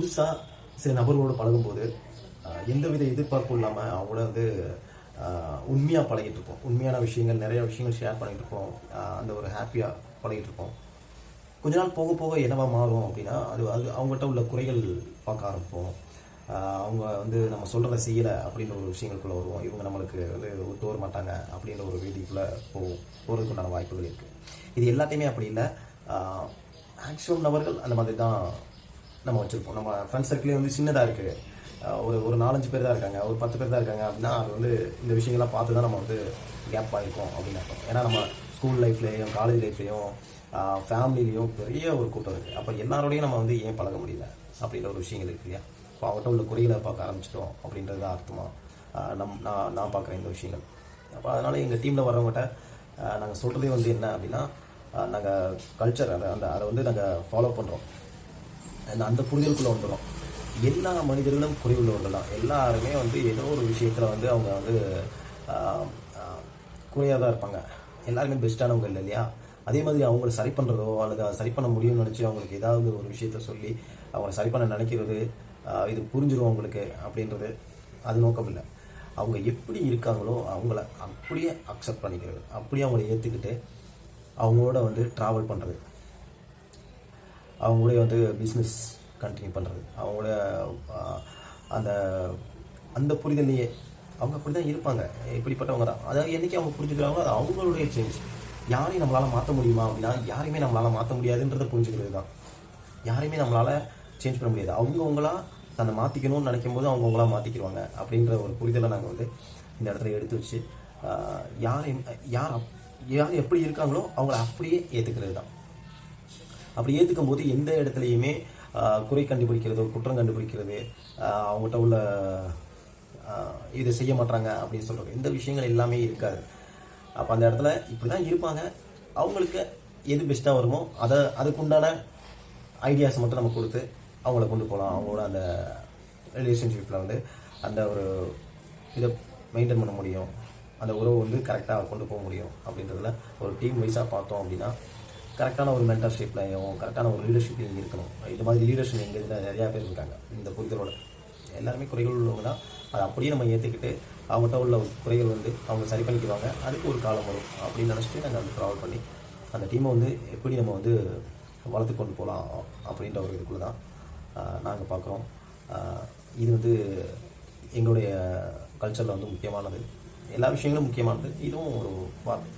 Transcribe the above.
புதுசாக சில நபர்களோடு பழகும்போது எந்த எந்தவித எதிர்பார்ப்பும் இல்லாமல் அவங்கள வந்து உண்மையாக பழகிட்டு இருப்போம். உண்மையான விஷயங்கள் நிறைய விஷயங்கள் ஷேர் பண்ணிட்டு இருப்போம். அந்த ஒரு ஹாப்பியாக பழகிட்டு இருப்போம். கொஞ்ச நாள் போக போக என்னவா மாறும் அப்படின்னா அது அது அவங்கள்ட்ட உள்ள குறைகள் பார்க்க ஆரம்பிப்போம். அவங்க வந்து நம்ம சொல்கிறத செய்யலை அப்படின்ற ஒரு விஷயங்களுக்குள்ளே வருவோம். இவங்க நம்மளுக்கு வந்து ஒத்து வர மாட்டாங்க அப்படின்ற ஒரு வேதிக்குள்ளே போகும் போகிறதுக்குண்டான வாய்ப்புகள் இருக்குது இது எல்லாத்தையுமே அப்படி இல்லை. மேக்ஸிமம் நபர்கள் அந்த மாதிரி தான் நம்ம வச்சுருப்போம். நம்ம ஃப்ரெண்ட்ஸ் சர்க்கிளே வந்து சின்னதாக இருக்குது ஒரு ஒரு நாலஞ்சு பேர் தான் இருக்காங்க ஒரு பத்து பேர் தான் இருக்காங்க அப்படின்னா அது வந்து இந்த விஷயங்கள்லாம் பார்த்து தான் நம்ம வந்து கேப் ஆகிருக்கோம் அப்படின்னு அர்த்தம். ஏன்னா நம்ம ஸ்கூல் லைஃப்லேயும் காலேஜ் லைஃப்லேயும் ஃபேமிலிலையும் பெரிய ஒரு கூட்டம் இருக்குது அப்போ எல்லாரோடையும் நம்ம வந்து ஏன் பழக முடியல அப்படின்ற ஒரு விஷயங்கள் இருக்கு இல்லையா? இப்போ அவங்கள்ட்ட உள்ள குறைகளை பார்க்க ஆரம்பிச்சிட்டோம் அப்படின்றது தான் அர்த்தமாக நம் நான் நான் பார்க்குறேன் இந்த விஷயங்கள். அப்போ அதனால் எங்கள் டீமில் வர்றவங்ககிட்ட நாங்கள் சொல்கிறதே வந்து என்ன அப்படின்னா நாங்கள் கல்ச்சர் அதை அந்த அதை வந்து நாங்கள் ஃபாலோ பண்ணுறோம் அந்த அந்த புரிதலுக்குள்ள வந்துடும் எல்லா மனிதர்களும் குறைவுள்ளவர்கள் தான். எல்லாருமே வந்து ஏதோ ஒரு விஷயத்தில் வந்து அவங்க வந்து குறையாக தான் இருப்பாங்க. எல்லாருமே பெஸ்ட்டானவங்க இல்லை இல்லையா? அதே மாதிரி அவங்கள சரி பண்ணுறதோ அல்லது சரி பண்ண முடியும்னு நினச்சி அவங்களுக்கு ஏதாவது ஒரு விஷயத்த சொல்லி அவங்கள சரி பண்ண நினைக்கிறது இது புரிஞ்சிடும் அவங்களுக்கு அப்படின்றது அது நோக்கம் இல்லை. அவங்க எப்படி இருக்காங்களோ அவங்கள அப்படியே அக்செப்ட் பண்ணிக்கிறது. அப்படியே அவங்கள ஏற்றுக்கிட்டு அவங்களோட வந்து ட்ராவல் பண்ணுறது அவங்களே வந்து பிஸ்னஸ் கண்டினியூ பண்ணுறது அவங்களோட அந்த அந்த புரிதலையே அவங்க அப்படி தான் இருப்பாங்க. இப்படிப்பட்டவங்க தான். அதாவது என்றைக்கு அவங்க புரிஞ்சுக்கிறாங்களோ அது அவங்களுடைய சேஞ்ச் யாரையும் நம்மளால் மாற்ற முடியுமா அப்படின்னா யாரையுமே நம்மளால் மாற்ற முடியாதுன்றதை புரிஞ்சுக்கிறது தான். யாரையுமே நம்மளால் சேஞ்ச் பண்ண முடியாது. அவங்கவுங்களா தன்னை மாற்றிக்கணும்னு நினைக்கும் போது அவங்கவுங்களா மாற்றிக்கிடுவாங்க அப்படின்ற ஒரு புரிதலை நாங்கள் வந்து இந்த இடத்துல எடுத்து வச்சு யாரையும் யார் யார் எப்படி இருக்காங்களோ அவங்கள அப்படியே ஏற்றுக்கிறது தான். அப்படி ஏற்றுக்கும் போது எந்த இடத்துலையுமே குறை கண்டுபிடிக்கிறது குற்றம் கண்டுபிடிக்கிறது அவங்ககிட்ட உள்ள இதை செய்ய மாட்டாங்க அப்படின்னு சொல்கிறது இந்த விஷயங்கள் எல்லாமே இருக்காது. அப்போ அந்த இடத்துல இப்படி தான் இருப்பாங்க. அவங்களுக்கு எது பெஸ்ட்டாக வருமோ அதை அதுக்குண்டான ஐடியாஸ் மட்டும் நம்ம கொடுத்து அவங்கள கொண்டு போகலாம் அவங்களோட அந்த ரிலேஷன்ஷிப்பில் வந்து அந்த ஒரு இதை மெயின்டைன் பண்ண முடியும். அந்த உறவு வந்து கரெக்டாக கொண்டு போக முடியும் அப்படின்றதுல ஒரு டீம் வைஸாக பார்த்தோம் அப்படின்னா கரெக்டான ஒரு மென்டர்ஷிப்லையும் கரெக்டான ஒரு லீடர்ஷிப்லையும் இருக்கணும். இது மாதிரி லீடர்ஷிப் எங்கள் இதில் நிறையா பேர் இருக்காங்க இந்த புரிதலோட. எல்லாருமே குறைகள் உள்ளவங்க தான் அதை அப்படியே நம்ம ஏற்றுக்கிட்டு அவங்ககிட்ட உள்ள குறைகள் வந்து அவங்க சரி பண்ணிக்குவாங்க. அதுக்கு ஒரு காலம் வரும் அப்படின்னு நினச்சிட்டு நாங்கள் வந்து ட்ராவல் பண்ணி அந்த டீமை வந்து எப்படி நம்ம வந்து வளர்த்து கொண்டு போகலாம் அப்படின்ற ஒரு இதுக்குள்ள தான் நாங்கள் பார்க்குறோம். இது வந்து எங்களுடைய கல்ச்சரில் வந்து முக்கியமானது. எல்லா விஷயங்களும் முக்கியமானது. இதுவும் ஒரு பார்ட்